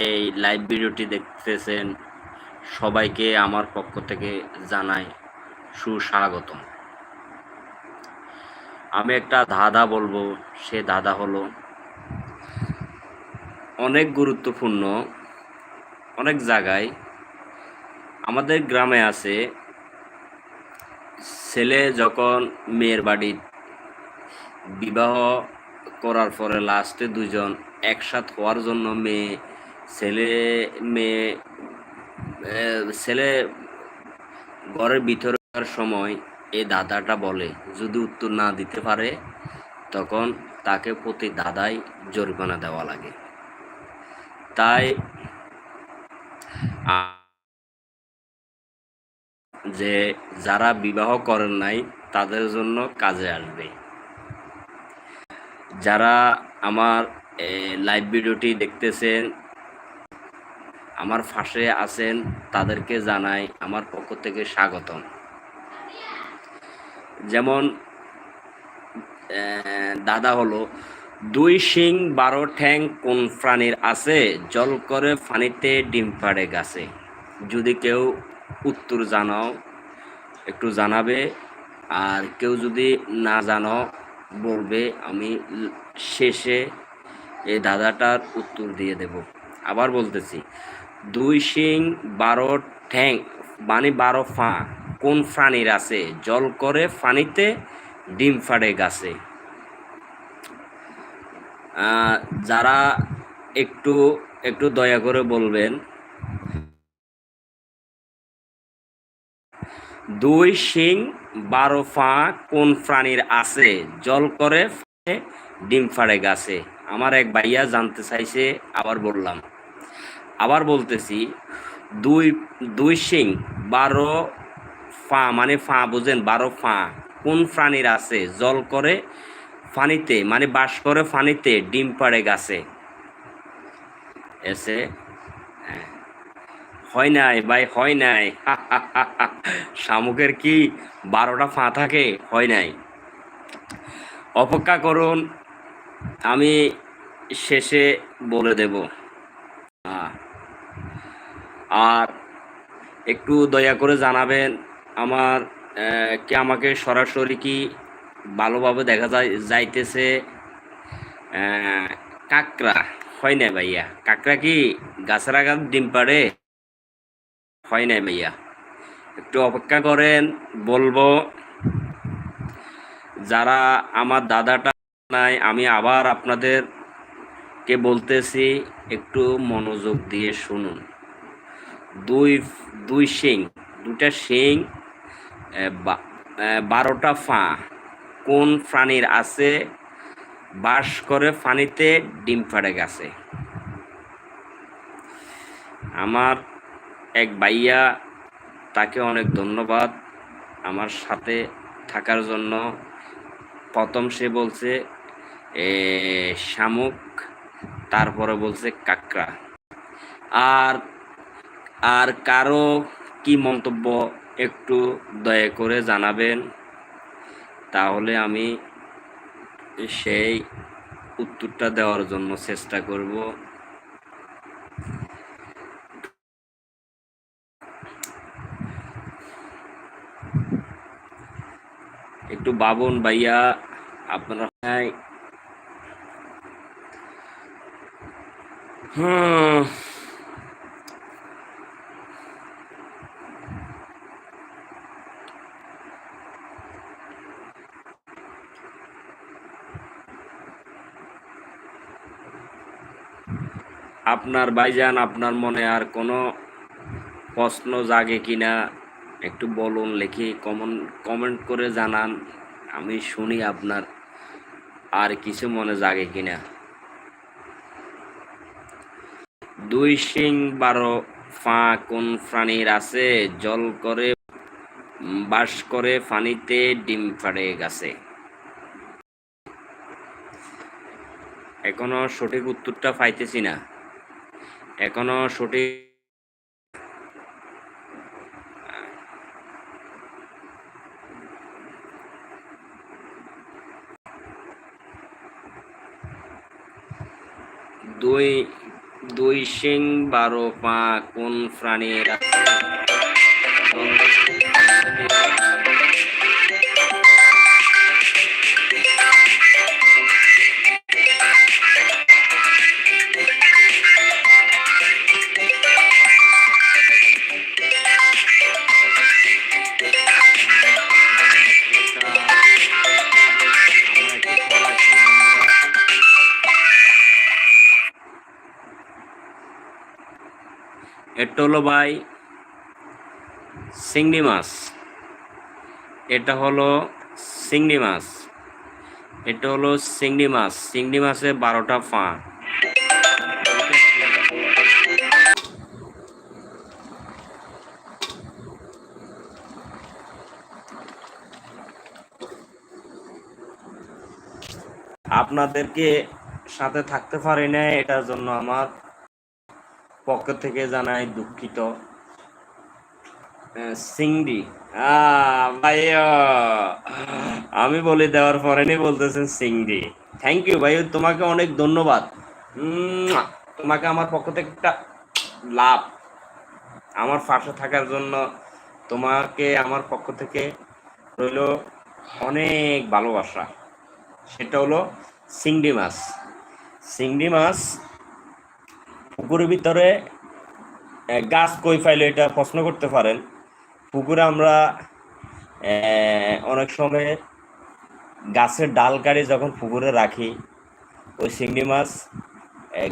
এই লাইভ ভিডিওটি দেখতেছেন সবাইকে আমার পক্ষ থেকে জানাই সুস্বাগতম। আমি একটা ধাঁধা বলব, সে ধাঁধা হলো অনেক গুরুত্বপূর্ণ অনেক জায়গায় আমাদের গ্রামে আছে ছেলে যখন মেয়ের বাড়ি বিবাহ করার পরে লাস্টে দুজন একসাথ হওয়ার জন্য মেয়ে ছেলে, মেয়ে ছেলে ঘরের ভিতরে যাওয়ার সময় এই দাদাটা বলে, যদি উত্তর না দিতে পারে, তখন তাকে প্রতি দাদাই জরিমানা দেওয়া লাগে। তাই যে যারা বিবাহ করেন নাই, তাদের জন্য কাজে আসবে। যারা আমার লাইভ ভিডিওটি দেখতেছেন আমার ফাঁসে আছেন তাদেরকে জানাই আমার পক্ষ থেকে স্বাগতম। যেমন দাদা হলো, দুই শিং বারো ঠ্যাং কোন প্রাণীর আছে? জল করে পানিতে ডিম পাড়ে গাছে। যদি কেউ উত্তর জানাও, একটু জানাবে। আর কেউ যদি না জানো বলবে, আমি শেষে এই দাদাটার উত্তর দিয়ে দেব। আবার বলতেছি দুই শিং, বারো ঠ্যাং মানে বারো ফা। কোন প্রাণীর আছে? জল করে ফানিতে ডিম ফাড়ে গাছে। যারা একটু একটু দয়া করে বলবেন। দুই শিং, বারো ফা, কোন প্রাণীর আছে? জল করে ডিম ফাড়ে গাছে। আমার এক ভাইয়া জানতে চাইছে, আবার বললাম। আবার বলতেছি, দুই দুই শিং, বারো ফা মানে ফা, বুঝেন, বারো ফা, কোন প্রাণীর আছে? জল করে পানিতে মানে বাস করে পানিতে ডিম পাড়ে গাছে। এসে হ্যাঁ। হয় নাই ভাই, হয় নাই। শামুকের কি বারোটা ফা থাকে? হয় নাই। অপেক্ষা করুন, আমি শেষে বলে দেব। আর একটু দয়া করে জানাবেন, আমার কি আমাকে সরাসরি কি ভালোভাবে দেখা যায়, যাইতেছে কাকড়া, হয় না ভাইয়া? কাকড়া কি গাছের আগাত ডিম পাড়ে? হয় না ভাইয়া? একটু অপেক্ষা করেন, বলব, যারা আমার দাদাটা নাই, আমি আবার আপনাদের কে বলতেছি, একটু মনোযোগ দিয়ে শুনুন। দুই দুই শিং দুটা শিং বারোটা ফা। কোন প্রাণীর আছে? বাস করে পানিতে ডিম ফাড়ে গেছে। আমার এক ভাইয়া, তাকে অনেক ধন্যবাদ আমার সাথে থাকার জন্য। প্রথম সে বলছে শামুক। তারপরে বলছে, কাকড়া। আর আর কারও কি মন্তব্য একটু দয়া করে জানাবেন, তাহলে আমি সেই উত্তরটা দেওয়ার জন্য চেষ্টা করব। একটু বাবন ভাইয়া, আপনারা হ্যাঁ হুম। আপনার ভাইজান, আপনার মনে আর কোনো প্রশ্ন জাগে কিনা একটু বলুন, লিখে কমন, কমেন্ট করে জানান। আমি শুনি আপনার আর কিছু মনে জাগে কিনা। দুই শিং বারো ফা কোন প্রাণীর আছে? জল করে, বাস করে পানিতে ডিম ফাড়ে গেছে। এখনও সঠিক উত্তরটা পাইতেছি না। এখনও সঠিক দুই দুই শিং বারো পা কোন প্রাণীর আছে এটা হলো ভাই চিংড়ি মাছ। এটা হলো চিংড়ি মাছ। এটা হলো চিংড়ি মাছ। চিংড়ি মাছে বারোটা ফা আপনাদেরকে সাথে থাকতে পারি না এটার জন্য আমার পক্ষ থেকে জানাই দুঃখিত। সিংড়ি। আমি বলে দেওয়ার পরে বলতেছেন সিংড়ি। থ্যাংক ইউ ভাই তোমাকে অনেক ধন্যবাদ। তোমাকে আমার পক্ষ থেকে একটা লাভ। আমার পাশে থাকার জন্য তোমাকে আমার পক্ষ থেকে রইল অনেক ভালোবাসা। সেটা হলো চিংড়ি মাছ। চিংড়ি মাছ পুকুরের ভিতরে গাছ কই ফাইলে এটা প্রশ্ন করতে পারেন। পুকুরে আমরা অনেক সময় গাছের ডাল কাটি যখন পুকুরে রাখি, ওই চিংড়ি মাছ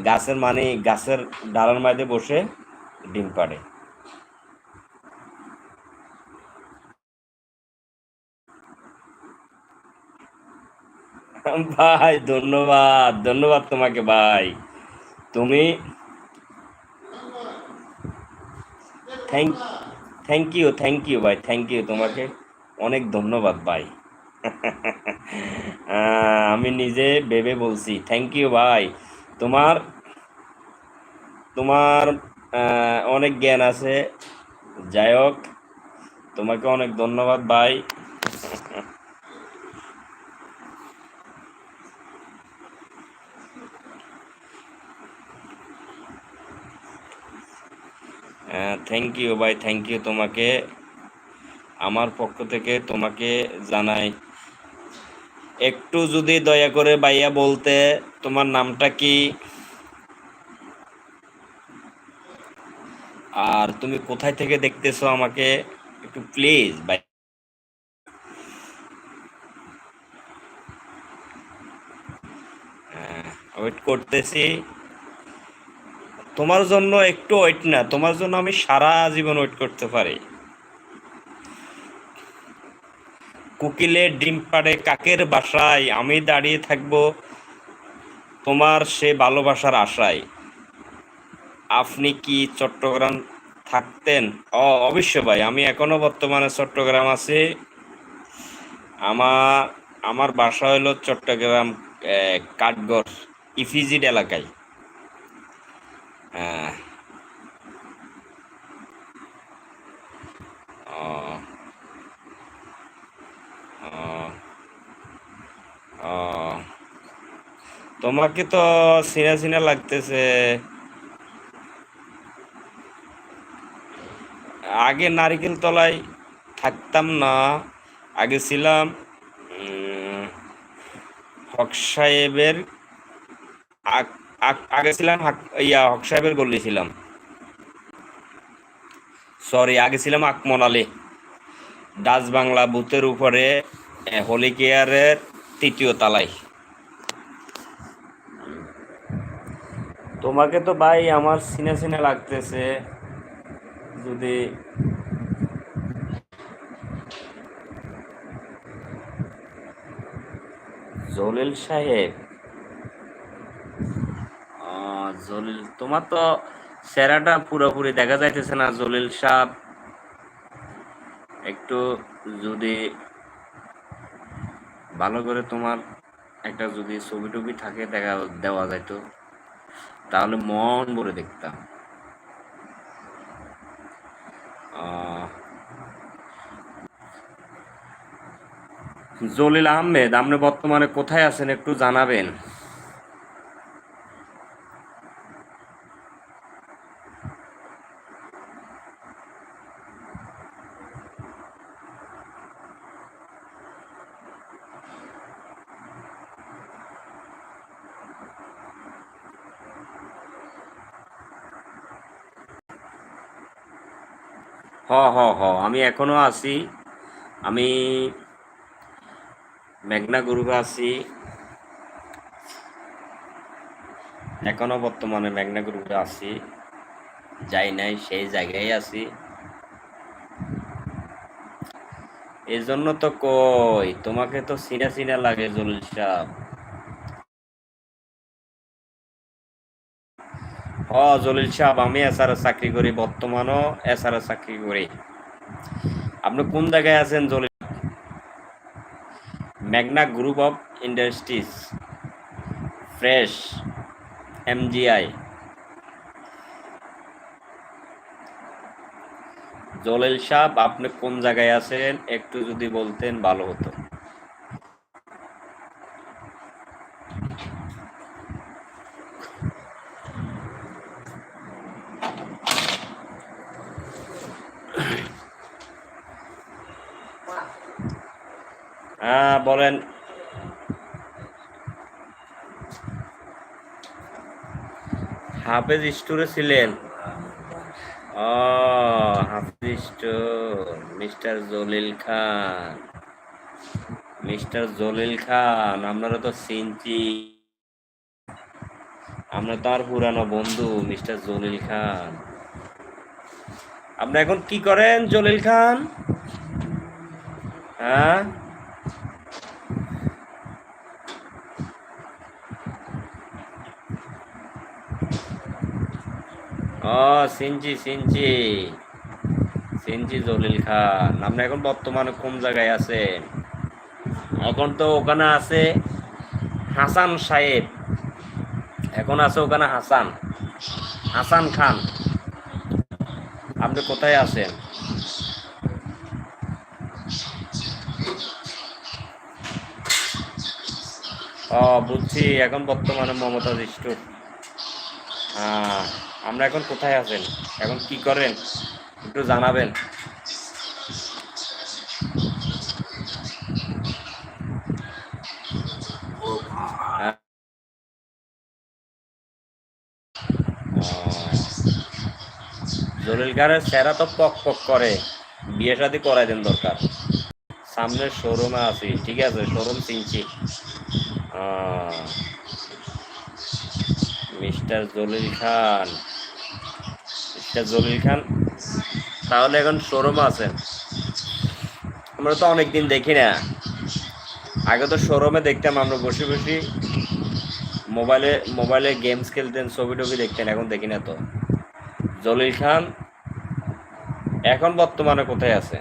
গাছের মানে গাছের ডালের মাঝে বসে ডিম পাড়ে। ভাই, ধন্যবাদ ধন্যবাদ তোমাকে, ভাই। তুমি thank thank you thank you ভাই থ্যাংক ইউ তোমাকে অনেক ধন্যবাদ ভাই আমি নিজে ভেবে বলছি থ্যাংক ইউ ভাই তোমার তোমার অনেক জ্ঞান আছে। যাই হোক, তোমাকে অনেক ধন্যবাদ ভাই থ্যাংক ইউ ভাই থ্যাংক ইউ তোমাকে, আমার পক্ষ থেকে তোমাকে জানাই। একটু যদি দয়া করে ভাইয়া বলতে, তোমার নামটা কি? আর তুমি কোথায় থেকে দেখতেছো আমাকে? একটু প্লিজ ভাই। ওয়েট করতেছি। তোমার জন্য একটু ওয়েট না, তোমার জন্য আমি সারা জীবন ওয়েট করতে পারি। কোকিলের ডিম পাড়ে কাকের বাসায়, আমি দাঁড়িয়ে থাকব তোমার সে ভালোবাসার আশায়। আপনি কি চট্টগ্রাম থাকতেন? ও অবশ্য ভাই, আমি এখনও বর্তমানে চট্টগ্রাম আছি। আমার আমার বাসা হলো চট্টগ্রাম কাঠগড় ইফিজিড এলাকায়। তোমাকে তো চিনা চিনা লাগতেছে। আগে নারিকেল তলায় থাকতাম না, আগে ছিলাম হক সাহেবের আগ- আগ- ছিলাম ইয়া হক সাহেবের গল্লি ছিলাম। সরি আগে ছিলাম আকমন আলী। ডাচ বাংলা বুথের উপরে হোলি কেয়ারের তৃতীয় তালায়। তোমাকে তো ভাই আমার সিনে সিনে লাগতেছে। যদি জলিল সাহেব জলিল, তোমার তো সেরাটা পুরোপুরি দেখা যাইতেছে না, জলিল সাহেব একটু যদি ভালো করে তোমার একটা যদি ছবি টবি থাকে, দেখা, দেওয়া যাইতো, তাহলে মন ভরে দেখতাম। জলিল আহমেদ, আপনি বর্তমানে কোথায় আছেন একটু জানাবেন? হ হ হ। আমি এখনও আছি। আমি মেঘনা গ্রুপে আছি। এখনও বর্তমানে মেঘনা গ্রুপে আছি। যাই নাই, সেই জায়গায় আছি। এই জন্য তো কই, তোমাকে তো সিনা সিনা লাগে জলিল সাহ হ জলিল সাহেব, আমি এসআরএ চাকরি করি, বর্তমানও এসআরএ চাকরি করি। আপনি কোন জায়গায় আছেন, Jalil? Magna group of industries, fresh, MGI. Jalil Saheb, আপনি কোন জায়গায় আছেন, একটু যদি বলতেন, ভালো হতো হ্যাঁ বলেন। হাফেজ স্টোরে ছিলেন। ও, Hafez store. Mister Jalil Khan. Mister Jalil Khan, আপনারা তো সিনচি। আমরা আর পুরানো বন্ধু, মিস্টার জলিল খান। আপনি এখন কি করেন জলিল খান? হ্যাঁ? CNG CNG. CNG Jalil Khan. আপনি এখন বর্তমানে কোন জায়গায় আছেন? এখন তো ওখানে আছে হাসান সাহেব। এখন আছে ওখানে হাসান। হাসান খান। আপনি কোথায় আছেন? ও, বুঝছি। এখন বর্তমানে মমতাজ স্টোর হ্যাঁ। আমরা এখন কোথায় আছেন? এখন কি করেন? একটু জানাবেন। হ্যাঁ। জলিল গারের চেহারা তো পক পক করে। বিয়ে শাদি করাই দেন দরকার। সামনে শোরুমে আছি, ঠিক আছে? শোরুম চিনছি। মিস্টার জলিল খান। জলিল খান। তাহলে এখন শোরুমে আছেন আমরা তো অনেকদিন দেখি না। আগে তো শোরুমে দেখতাম, আমরা বসে বসে মোবাইলে মোবাইলে গেমস খেলতেন, ছবি টবি দেখতেন, এখন দেখি না তো। জলিল খান এখন বর্তমানে কোথায় আছে?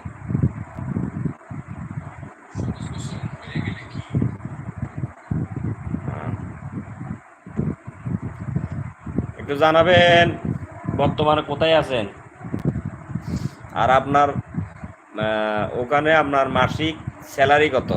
একটু জানাবেন। বর্তমানে কোথায় আছেন? আর আপনার ওখানে আপনার মাসিক স্যালারি কত?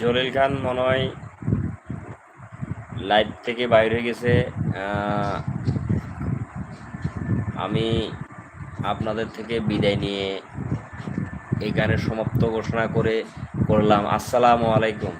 জলিল খান মনে হয় লাইভ থেকে বাইরে গেছে আমি আপনাদের থেকে বিদায় নিয়ে এই গানের সমাপ্ত ঘোষণা করে করলাম। আসসালামু আলাইকুম।